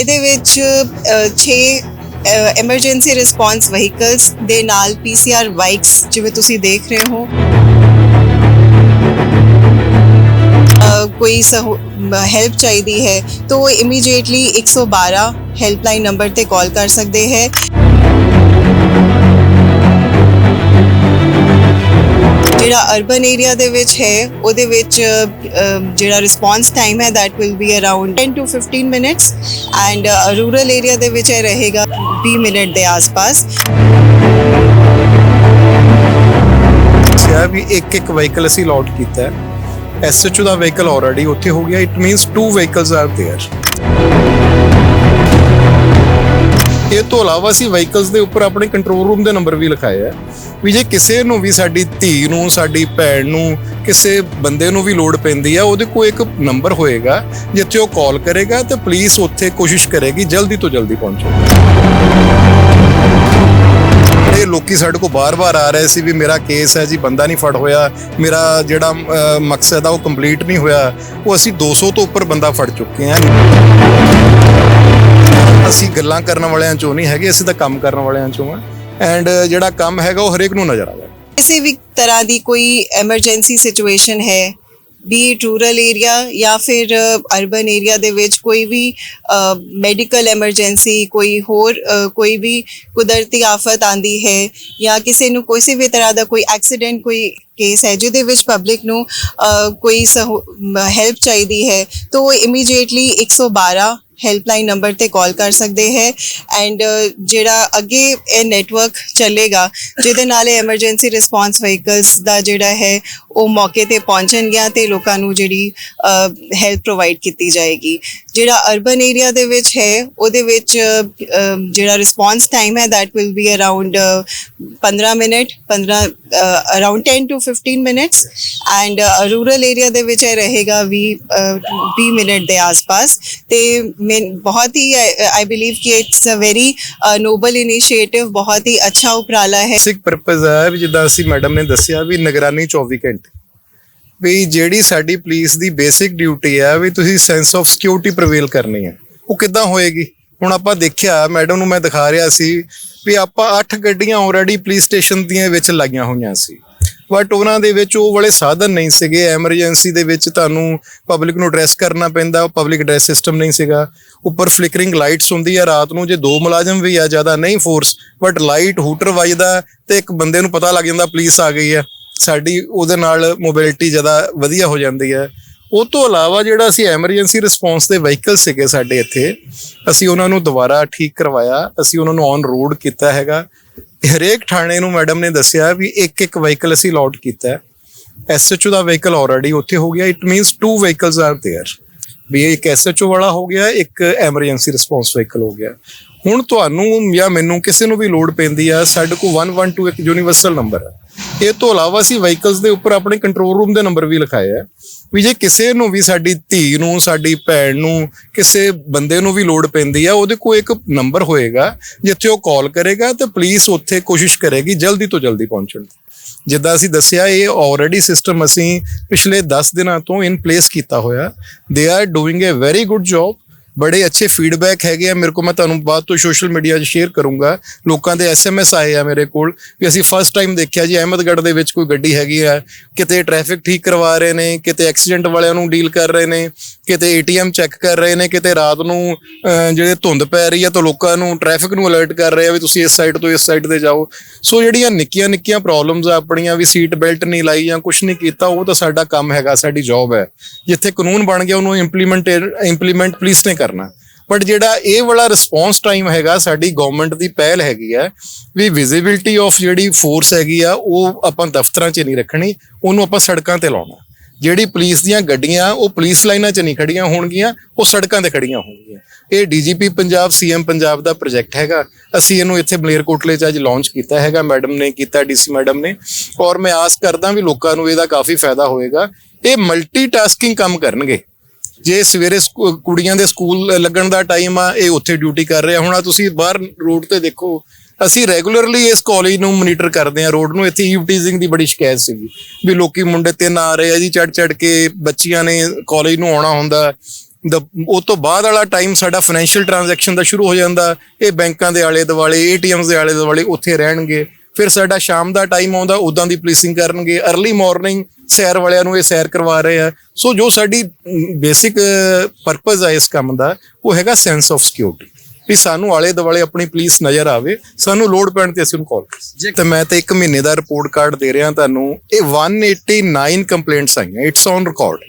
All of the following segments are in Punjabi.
ਇਹਦੇ ਵਿੱਚ 6 ਐਮਰਜੈਂਸੀ ਰਿਸਪਾਂਸ ਵਹੀਕਲਸ ਦੇ ਨਾਲ ਪੀਸੀਆਰ ਬਾਈਕਸ ਜਿਵੇਂ ਤੁਸੀਂ ਦੇਖ ਰਹੇ ਹੋ। ਅ, ਕੋਈ ਹੈਲਪ ਚਾਹੀਦੀ ਹੈ ਤਾਂ ਉਹ ਇਮੀਡੀਏਟਲੀ 112 ਹੈਲਪਲਾਈਨ ਨੰਬਰ ਤੇ ਕਾਲ ਕਰ ਸਕਦੇ ਹੈ। ਜਿਹੜਾ ਅਰਬਨ ਏਰੀਆ ਦੇ ਵਿੱਚ ਹੈ ਉਹਦੇ ਵਿੱਚ ਅ, ਜਿਹੜਾ ਰਿਸਪਾਂਸ ਟਾਈਮ ਹੈ that will be around 10 to 15 minutes and rural area ਦੇ ਵਿੱਚ ਇਹ ਰਹੇਗਾ 20 ਮਿੰਟ ਦੇ ਆਸ-ਪਾਸ ਦੱਸਿਆ ਵੀ ਇੱਕ ਇੱਕ ਵਹੀਕਲ ਅਸੀਂ ਅਲਾਟ ਕੀਤਾ ਹੈ ਐਸਐਚਓ ਦਾ ਵਹੀਕਲ ਆਲਰੇਡੀ ਉੱਥੇ ਹੋ ਗਿਆ it means two vehicles are there ਇਹ ਤੋਂ ਇਲਾਵਾ ਅਸੀਂ ਵਹੀਕਲਸ ਦੇ ਉੱਪਰ ਆਪਣੇ ਕੰਟਰੋਲ ਰੂਮ ਦੇ ਨੰਬਰ ਵੀ ਲਿਖਾਏ ਆ ਵੀ ਜੇ ਕਿਸੇ ਨੂੰ ਵੀ ਸਾਡੀ ਧੀ ਨੂੰ, ਸਾਡੀ ਭੈਣ ਨੂੰ, ਕਿਸੇ ਬੰਦੇ ਨੂੰ ਵੀ ਲੋੜ ਪੈਂਦੀ ਆ, ਉਹਦੇ ਕੋਲ ਇੱਕ ਨੰਬਰ ਹੋਏਗਾ, ਜਿੱਥੇ ਉਹ ਕਾਲ ਕਰੇਗਾ ਤੇ ਪੁਲਿਸ ਉੱਥੇ ਕੋਸ਼ਿਸ਼ ਕਰੇਗੀ ਜਲਦੀ ਤੋਂ ਜਲਦੀ ਪਹੁੰਚੇ ਇਹ ਲੋਕੀ ਸਾਡੇ ਕੋਲ ਬਾਰ-ਬਾਰ ਆ ਰਹੇ ਸੀ ਵੀ ਮੇਰਾ ਕੇਸ ਹੈ ਜੀ, ਬੰਦਾ ਨਹੀਂ ਫੜ ਹੋਇਆ, ਮੇਰਾ ਜਿਹੜਾ ਮਕਸਦ ਆ ਉਹ ਕੰਪਲੀਟ ਨਹੀਂ ਹੋਇਆ, ਉਹ ਅਸੀਂ 200 ਤੋਂ ਉੱਪਰ ਬੰਦਾ ਫੜ ਚੁੱਕੇ ਹਾਂ ਅਸੀਂ ਗੱਲਾਂ ਕਰਨ ਵਾਲਿਆਂ ਚੋਂ ਨਹੀਂ ਹੈਗੇ ਅਸੀਂ ਤਾਂ ਕੰਮ ਕਰਨ ਵਾਲਿਆਂ ਚੋਂ ਆ। ਐਂਡ ਜਿਹੜਾ ਕੰਮ ਹੈਗਾ ਉਹ ਹਰੇਕ ਨੂੰ ਨਜ਼ਰ ਆਵੇ ਕਿਸੇ ਵੀ ਤਰ੍ਹਾਂ ਦੀ ਕੋਈ ਐਮਰਜੈਂਸੀ ਸਿਚੁਏਸ਼ਨ ਹੈ ਬੀ ਰੂਰਲ ਏਰੀਆ ਜਾਂ ਫਿਰ ਅਰਬਨ ਏਰੀਆ ਦੇ ਵਿੱਚ ਕੋਈ ਵੀ ਮੈਡੀਕਲ ਐਮਰਜੈਂਸੀ ਕੋਈ ਹੋਰ ਅ, ਕੋਈ ਵੀ ਕੁਦਰਤੀ ਆਫਤ ਆਂਦੀ ਹੈ ਜਾਂ ਕਿਸੇ ਨੂੰ ਕਿਸੇ ਵੀ ਤਰ੍ਹਾਂ ਦਾ ਕੋਈ ਐਕਸੀਡੈਂਟ ਕੋਈ ਕੇਸ ਹੈ ਜਿਹਦੇ ਵਿੱਚ ਪਬਲਿਕ ਨੂੰ ਕੋਈ ਹੈਲਪ ਚਾਹੀਦੀ ਹੈ ਤਾਂ ਉਹ ਇਮੀਡੀਏਟਲੀ 112 ਹੈਲਪਲਾਈਨ ਨੰਬਰ ਤੇ ਕਾਲ ਕਰ ਸਕਦੇ ਹੈ ਐਂਡ ਜਿਹੜਾ ਅੱਗੇ ਇਹ ਨੈਟਵਰਕ ਚੱਲੇਗਾ, ਜਿਹਦੇ ਨਾਲ ਇਹ ਐਮਰਜੈਂਸੀ ਰਿਸਪਾਂਸ ਵਹੀਕਲਸ ਦਾ ਜਿਹੜਾ ਹੈ ਉਹ ਮੌਕੇ ਤੇ ਪਹੁੰਚਣਗੀਆਂ ਤੇ ਲੋਕਾਂ ਨੂੰ ਜਿਹੜੀ ਹੈਲਪ ਪ੍ਰੋਵਾਈਡ ਕੀਤੀ ਜਾਏਗੀ। ਜਿਹੜਾ ਅਰਬਨ ਏਰੀਆ ਦੇ ਵਿੱਚ ਹੈ ਉਹਦੇ ਵਿੱਚ ਜਿਹੜਾ ਰਿਸਪਾਂਸ ਟਾਈਮ ਹੈ that will be around uh, 15 minute 15 around around 10 to 15 minutes and rural area ਦੇ ਵਿੱਚ ਇਹ ਰਹੇਗਾ 20 uh, 20 ਮਿੰਟ ਦੇ ਆਸ-ਪਾਸ। ਤੇ ਮੈਂ ਬਹੁਤ ਹੀ ਆਈ ਬਲੀਵ ਕਿ it's a very noble initiative ਬਹੁਤ ਹੀ ਅੱਛਾ ਉਪਰਾਲਾ ਹੈ। ਬੇਸਿਕ ਪਰਪਸ ਹੈ ਵੀ ਜਿੱਦਾਂ ਅਸੀਂ ਮੈਡਮ ਨੇ ਦੱਸਿਆ ਵੀ ਨਿਗਰਾਨੀ 24 ਘੰਟੇ। ਵੀ ਜਿਹੜੀ ਸਾਡੀ ਪੁਲਿਸ ਦੀ ਬੇਸਿਕ ਡਿਊਟੀ ਹੈ ਵੀ ਤੁਸੀਂ ਸੈਂਸ ਆਫ ਸਿਕਿਉਰਿਟੀ ਪ੍ਰਵੇਲ ਕਰਨੀ ਹੈ ਉਹ ਕਿੱਦਾਂ ਹੋਏਗੀ? ਹੁਣ ਆਪਾਂ ਦੇਖਿਆ ਮੈਡਮ ਨੂੰ ਮੈਂ ਦਿਖਾ ਰਿਹਾ ਸੀ ਵੀ ਆਪਾਂ 8 ਗੱਡੀਆਂ ਆਲਰੇਡੀ ਪੁਲਿਸ ਸਟੇਸ਼ਨ ਦੀਆਂ ਵਿੱਚ ਲਾਈਆਂ ਹੋਈਆਂ ਸੀ। ਬਟ ਉਹਨਾਂ ਦੇ ਵਿੱਚ ਉਹ ਵਾਲੇ ਸਾਧਨ ਨਹੀਂ ਸੀਗੇ। ਐਮਰਜੈਂਸੀ ਦੇ ਵਿੱਚ ਤੁਹਾਨੂੰ ਪਬਲਿਕ ਨੂੰ ਐਡਰੈਸ ਕਰਨਾ ਪੈਂਦਾ ਪਬਲਿਕ ਐਡਰੈਸ ਸਿਸਟਮ ਨਹੀਂ ਸੀਗਾ। ਉੱਪਰ ਫਲਿਕਰਿੰਗ ਲਾਈਟਸ ਹੁੰਦੀ ਆ, ਰਾਤ ਨੂੰ ਜੇ ਦੋ ਮੁਲਾਜ਼ਮ ਵੀ ਆ, ਜ਼ਿਆਦਾ ਨਹੀਂ ਫੋਰਸ ਬਟ ਲਾਈਟ ਹੂਟਰ ਵੱਜਦਾ ਤੇ ਇੱਕ ਬੰਦੇ ਨੂੰ ਪਤਾ ਲੱਗ ਜਾਂਦਾ ਪੁਲਿਸ ਆ ਗਈ ਆ। ਸਾਡੀ ਉਹਦੇ ਨਾਲ ਮੋਬਿਲਿਟੀ ਜ਼ਿਆਦਾ ਵਧੀਆ ਹੋ ਜਾਂਦੀ ਹੈ ਉਹ ਤੋਂ ਇਲਾਵਾ ਜਿਹੜਾ ਅਸੀਂ ਐਮਰਜੈਂਸੀ ਰਿਸਪੌਂਸ ਦੇ ਵਹੀਕਲ ਸੀਗੇ ਸਾਡੇ ਇੱਥੇ ਅਸੀਂ ਉਹਨਾਂ ਨੂੰ ਦੁਬਾਰਾ ਠੀਕ ਕਰਵਾਇਆ ਅਸੀਂ ਉਹਨਾਂ ਨੂੰ ਔਨ ਰੋਡ ਕੀਤਾ ਹੈਗਾ ਹਰੇਕ ਥਾਣੇ ਨੂੰ ਮੈਡਮ ਨੇ ਦੱਸਿਆ ਵੀ ਇੱਕ ਇੱਕ ਵਹੀਕਲ ਅਸੀਂ ਅਲਾਟ ਕੀਤਾ ਹੈ ਐਸਐਚਓ ਦਾ ਵਹੀਕਲ ਆਲਰੇਡੀ ਉੱਥੇ ਹੋ ਗਿਆ it means two vehicles are there ਵੀ ਇਹ ਇੱਕ ਐਸਐਚਓ ਵਾਲਾ ਹੋ ਗਿਆ ਇੱਕ ਐਮਰਜੈਂਸੀ ਰਿਸਪੌਂਸ ਵਹੀਕਲ ਹੋ ਗਿਆ ਹੁਣ ਤੁਹਾਨੂੰ ਜਾਂ ਮੈਨੂੰ ਕਿਸੇ ਨੂੰ ਵੀ ਲੋੜ ਪੈਂਦੀ ਆ ਸਾਡੇ ਕੋਲ 112 ਇੱਕ ਯੂਨੀਵਰਸਲ ਨੰਬਰ ਹੈ ਇਹ ਤੋਂ ਇਲਾਵਾ ਅਸੀਂ ਵਹੀਕਲਸ ਦੇ ਉੱਪਰ ਆਪਣੇ ਕੰਟਰੋਲ ਰੂਮ ਦੇ ਨੰਬਰ ਵੀ ਲਿਖਾਏ ਆ ਵੀ ਜੇ ਕਿਸੇ ਨੂੰ ਵੀ ਸਾਡੀ ਧੀ ਨੂੰ, ਸਾਡੀ ਭੈਣ ਨੂੰ, ਕਿਸੇ ਬੰਦੇ ਨੂੰ ਵੀ ਲੋੜ ਪੈਂਦੀ ਆ, ਉਹਦੇ ਕੋਲ ਇੱਕ ਨੰਬਰ ਹੋਏਗਾ, ਜਿੱਥੇ ਉਹ ਕਾਲ ਕਰੇਗਾ ਤੇ ਪੁਲਿਸ ਉੱਥੇ ਕੋਸ਼ਿਸ਼ ਕਰੇਗੀ ਜਲਦੀ ਤੋਂ ਜਲਦੀ ਪਹੁੰਚਣ ਦੀ। ਜਿੱਦਾਂ ਅਸੀਂ ਦੱਸਿਆ, ਇਹ ਆਲਰੇਡੀ ਸਿਸਟਮ ਅਸੀਂ ਪਿਛਲੇ 10 ਦਿਨਾਂ ਤੋਂ ਇਨ ਪਲੇਸ ਕੀਤਾ ਹੋਇਆ। They are doing a very good job ਬੜੇ ਅੱਛੇ ਫੀਡਬੈਕ ਹੈਗੇ ਆ। ਮੇਰੇ ਕੋਲ ਮੈਂ ਤੁਹਾਨੂੰ ਬਾਅਦ ਤੋਂ ਸੋਸ਼ਲ ਮੀਡੀਆ 'ਚ ਸ਼ੇਅਰ ਕਰੂੰਗਾ। ਲੋਕਾਂ ਦੇ ਐਸਐਮਐਸ ਆਏ ਆ ਮੇਰੇ ਕੋਲ ਵੀ ਅਸੀਂ ਫਸਟ ਟਾਈਮ ਦੇਖਿਆ ਜੀ, ਅਹਿਮਦਗੜ੍ਹ ਦੇ ਵਿੱਚ ਕੋਈ ਗੱਡੀ ਹੈਗੀ ਆ। ਕਿਤੇ ਟ੍ਰੈਫਿਕ ਠੀਕ ਕਰਵਾ ਰਹੇ ਨੇ, ਕਿਤੇ ਐਕਸੀਡੈਂਟ ਵਾਲਿਆਂ ਨੂੰ ਡੀਲ ਕਰ ਰਹੇ ਨੇ, ਕਿਤੇ ਏਟੀਐਮ ਚੈੱਕ ਕਰ ਰਹੇ ਨੇ, ਕਿਤੇ ਰਾਤ ਨੂੰ ਜਿਹੜੇ ਧੁੰਦ ਪੈ ਰਹੀ ਆ ਤਾਂ ਲੋਕਾਂ ਨੂੰ ਟ੍ਰੈਫਿਕ ਨੂੰ ਅਲਰਟ ਕਰ ਰਹੇ ਆ ਵੀ ਤੁਸੀਂ ਇਸ ਸਾਈਡ ਤੋਂ ਇਸ ਸਾਈਡ ਤੇ ਜਾਓ। ਸੋ ਜਿਹੜੀਆਂ ਨਿੱਕੀਆਂ ਨਿੱਕੀਆਂ ਪ੍ਰੋਬਲਮਸ ਆ ਆਪਣੀਆਂ, ਵੀ ਸੀਟ ਬੈਲਟ ਨਹੀਂ ਲਾਈ ਜਾਂ ਕੁਝ ਨਹੀਂ ਕੀਤਾ, ਉਹ ਤਾਂ ਸਾਡਾ ਕੰਮ ਹੈਗਾ, ਸਾਡੀ ਜੌਬ ਹੈ। ਜਿੱਥੇ ਕਾਨੂੰਨ ਬਣ ਗਿਆ, ਉਹਨੂੰ ਇੰਪਲੀਮੈਂਟ ਇੰਪਲੀਮੈਂਟ ਪੁਲਿਸ ਨੇ ਕਰਨਾ। ਬਟ ਜਿਹੜਾ ਇਹ ਵਾਲਾ ਰਿਸਪੌਂਸ ਟਾਈਮ ਹੈਗਾ, ਸਾਡੀ ਗਵਰਨਮੈਂਟ ਦੀ ਪਹਿਲ ਹੈਗੀ ਆ ਵੀ ਵਿਜ਼ਿਬਿਲਟੀ ਆਫ ਜਿਹੜੀ ਫੋਰਸ ਹੈਗੀ ਆ, ਉਹ ਆਪਾਂ ਦਫ਼ਤਰਾਂ 'ਚ ਨਹੀਂ ਰੱਖਣੀ, ਉਹਨੂੰ ਆਪਾਂ ਸੜਕਾਂ ਤੇ ਲਾਉਣਾ। ਜਿਹੜੀ ਪੁਲਿਸ ਦੀਆਂ ਗੱਡੀਆਂ, ਉਹ ਪੁਲਿਸ ਲਾਈਨਾਂ 'ਚ ਨਹੀਂ ਖੜੀਆਂ ਹੋਣਗੀਆਂ, ਉਹ ਸੜਕਾਂ ਤੇ ਖੜੀਆਂ ਹੋਣਗੀਆਂ। ਇਹ ਡੀਜੀਪੀ ਪੰਜਾਬ ਸੀਐਮ ਪੰਜਾਬ ਦਾ ਪ੍ਰੋਜੈਕਟ ਹੈਗਾ। ਅਸੀਂ ਇਹਨੂੰ ਇੱਥੇ ਮਲੇਰਕੋਟਲੇ 'ਚ ਅੱਜ ਲਾਂਚ ਕੀਤਾ ਹੈਗਾ। ਮੈਡਮ ਨੇ ਕੀਤਾ ਡੀਸੀ ਮੈਡਮ ਨੇ। ਔਰ ਮੈਂ ਆਸ ਕਰਦਾ ਵੀ ਲੋਕਾਂ ਨੂੰ ਇਹਦਾ ਕਾਫੀ ਫਾਇਦਾ ਹੋਏਗਾ। ਇਹ ਮਲਟੀਟਾਸਕਿੰਗ ਕੰਮ ਕਰਨਗੇ। ਜੇ ਸਵੇਰੇ ਸਕੂ- ਕੁੜੀਆਂ ਦੇ ਸਕੂਲ ਲੱਗਣ ਦਾ ਟਾਈਮ ਆ, ਇਹ ਉੱਥੇ ਡਿਊਟੀ ਕਰ ਰਿਹਾ। ਹੁਣ ਆਹ ਤੁਸੀਂ ਬਾਹਰ ਰੋਡ ਤੇ ਦੇਖੋ, ਅਸੀਂ ਰੈਗੂਲਰਲੀ ਇਸ ਕਾਲਜ ਨੂੰ ਮੋਨੀਟਰ ਕਰਦੇ ਆ ਰੋਡ ਨੂੰ ਇੱਥੇ ਈਵਟੀਜ਼ਿੰਗ ਦੀ ਬੜੀ ਸ਼ਿਕਾਇਤ ਸੀਗੀ ਵੀ ਲੋਕੀ ਮੁੰਡੇ ਤਿੰਨ ਆ ਰਹੇ ਆ ਜੀ ਚੜ ਚੜ ਕੇ ਬੱਚੀਆਂ ਨੇ ਕਾਲਜ ਨੂੰ ਆਉਣਾ ਹੁੰਦਾ। ਦ- ਉਹ ਤੋਂ ਬਾਅਦ ਵਾਲਾ ਟਾਈਮ ਸਾਡਾ ਫਾਈਨੈਂਸ਼ੀਅਲ ਟ੍ਰਾਂਜੈਕਸ਼ਨ ਦਾ ਸ਼ੁਰੂ ਹੋ ਜਾਂਦਾ। ਇਹ ਬੈਂਕਾਂ ਦੇ ਆਲੇ ਦੁਆਲੇ ਏਟੀਐਮਸ ਦੇ ਆਲੇ ਦੁਆਲੇ ਉੱਥੇ ਰਹਿਣਗੇ। ਫਿਰ ਸਾਡਾ ਸ਼ਾਮ ਦਾ ਟਾਈਮ ਆਉਂਦਾ ਉਦਾਂ ਦੀ ਪੁਲਿਸਿੰਗ ਕਰਨਗੇ अर्ਲੀ ਮਾਰਨਿੰਗ ਸੈਰ ਵਾਲਿਆਂ ਨੂੰ ਇਹ ਸੈਰ ਕਰਵਾ ਰਹੇ ਆ। ਸੋ ਜੋ ਸਾਡੀ ਬੇਸਿਕ ਪਰਪਸ ਹੈ ਇਸ ਕੰਮ ਦਾ ਉਹ ਹੈਗਾ ਸੈਂਸ ਆਫ ਸਿਕਿਉਰਿਟੀ ਵੀ ਸਾਨੂੰ ਆਲੇ ਦੁਆਲੇ ਆਪਣੀ ਪੁਲਿਸ ਨਜ਼ਰ ਆਵੇ ਸਾਨੂੰ ਲੋਡ ਪੈਣ ਤੇ ਅਸੀਂ ਉਹਨੂੰ ਕਾਲ ਕਰ ਤੇ ਮੈਂ ਤੇ ਇੱਕ ਮਹੀਨੇ ਦਾ ਰਿਪੋਰਟ ਕਾਰਡ ਦੇ ਰਿਹਾ ਤੁਹਾਨੂੰ ਇਹ 189 ਕੰਪਲੇਂਟਸ ਆਈਆਂ ਇਟਸ ਔਨ ਰਿਕਾਰਡ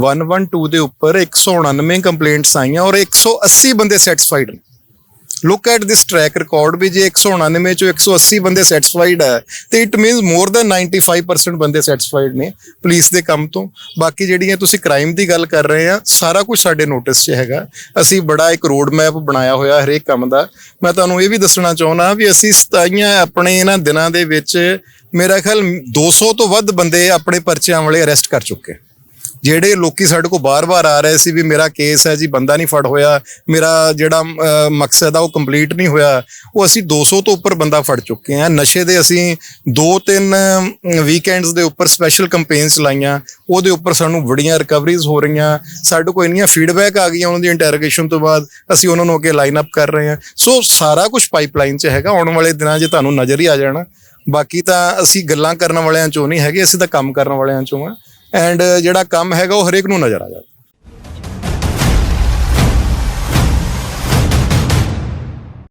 112 ਦੇ ਉੱਪਰ 199 ਕੰਪਲੇਂਟਸ ਆਈਆਂ ਔਰ 180 ਬੰਦੇ ਸੈਟੀਸਫਾਈਡ ਨੇ। Look at this track record ਵੀ ਜੇ 199 ਚੋਂ 180 ਬੰਦੇ ਸੈਟੀਸਫਾਈਡ ਹੈ, ਤੇ ਇਟ ਮੀਨਸ ਮੋਰ ਦੈਨ 95% ਬੰਦੇ ਸੈਟੀਸਫਾਈਡ ਨੇ ਪੁਲਿਸ ਦੇ ਕੰਮ ਤੋਂ। ਬਾਕੀ ਜਿਹੜੀਆਂ ਤੁਸੀਂ ਕ੍ਰਾਈਮ ਦੀ ਗੱਲ ਕਰ ਰਹੇ ਆ, ਸਾਰਾ ਕੁਝ ਸਾਡੇ ਨੋਟਿਸ 'ਚ ਹੈਗਾ। ਅਸੀਂ ਬੜਾ ਇੱਕ ਰੋਡ ਮੈਪ ਬਣਾਇਆ ਹੋਇਆ ਹਰੇਕ ਕੰਮ ਦਾ। ਮੈਂ ਤੁਹਾਨੂੰ ਇਹ ਵੀ ਦੱਸਣਾ ਚਾਹੁੰਦਾ ਵੀ ਅਸੀਂ ਸਤਾਈਆਂ ਆਪਣੇ ਇਹਨਾਂ ਦਿਨਾਂ ਦੇ ਵਿੱਚ, ਮੇਰਾ ਖਿਆਲ 200 ਤੋਂ ਵੱਧ ਬੰਦੇ ਆਪਣੇ ਪਰਚਿਆਂ ਵਾਲੇ ਅਰੈਸਟ ਕਰ ਚੁੱਕੇ। ਜਿਹੜੇ ਲੋਕੀ ਸਾਡੇ ਕੋਲ ਬਾਰ-ਬਾਰ ਆ ਰਹੇ ਸੀ ਵੀ ਮੇਰਾ ਕੇਸ ਹੈ ਜੀ, ਬੰਦਾ ਨਹੀਂ ਫੜ ਹੋਇਆ, ਮੇਰਾ ਜਿਹੜਾ ਮਕਸਦ ਆ ਉਹ ਕੰਪਲੀਟ ਨਹੀਂ ਹੋਇਆ, ਉਹ ਅਸੀਂ 200 ਤੋਂ ਉੱਪਰ ਬੰਦਾ ਫੜ ਚੁੱਕੇ ਆ ਨਸ਼ੇ ਦੇ ਅਸੀਂ ਦੋ ਤਿੰਨ ਵੀਕਐਂਡਸ ਦੇ ਉੱਪਰ ਸਪੈਸ਼ਲ ਕੈਂਪੇਨਸ ਲਾਈਆਂ, ਉਹਦੇ ਉੱਪਰ ਸਾਨੂੰ ਬੜੀਆਂ ਰਿਕਵਰੀਜ਼ ਹੋ ਰਹੀਆਂ, ਸਾਡੇ ਕੋਲ ਇੰਨੀਆਂ ਫੀਡਬੈਕ ਆ ਗਈਆਂ ਉਹਨਾਂ ਦੀ ਇੰਟਰੋਗੇਸ਼ਨ ਤੋਂ ਬਾਅਦ, ਅਸੀਂ ਉਹਨਾਂ ਨੂੰ ਅੱਗੇ ਲਾਈਨ ਅਪ ਕਰ ਰਹੇ ਹਾਂ। ਸੋ ਸਾਰਾ ਕੁਝ ਪਾਈਪਲਾਈਨ 'ਚ ਹੈਗਾ, ਆਉਣ ਵਾਲੇ ਦਿਨਾਂ 'ਚ ਤੁਹਾਨੂੰ ਨਜ਼ਰ ਹੀ ਆ ਜਾਣਾ। ਬਾਕੀ ਤਾਂ ਅਸੀਂ ਗੱਲਾਂ ਕਰਨ ਵਾਲਿਆਂ ਚੋਂ ਨਹੀਂ ਹੈਗੇ, ਅਸੀਂ ਤਾਂ ਕੰਮ ਕਰਨ ਵਾਲਿਆਂ ਚੋਂ ਆ ਐਂਡ ਜਿਹੜਾ ਕੰਮ ਹੈਗਾ ਉਹ ਹਰੇਕ ਨੂੰ ਨਜ਼ਰ ਆ ਜਾਂਦਾ।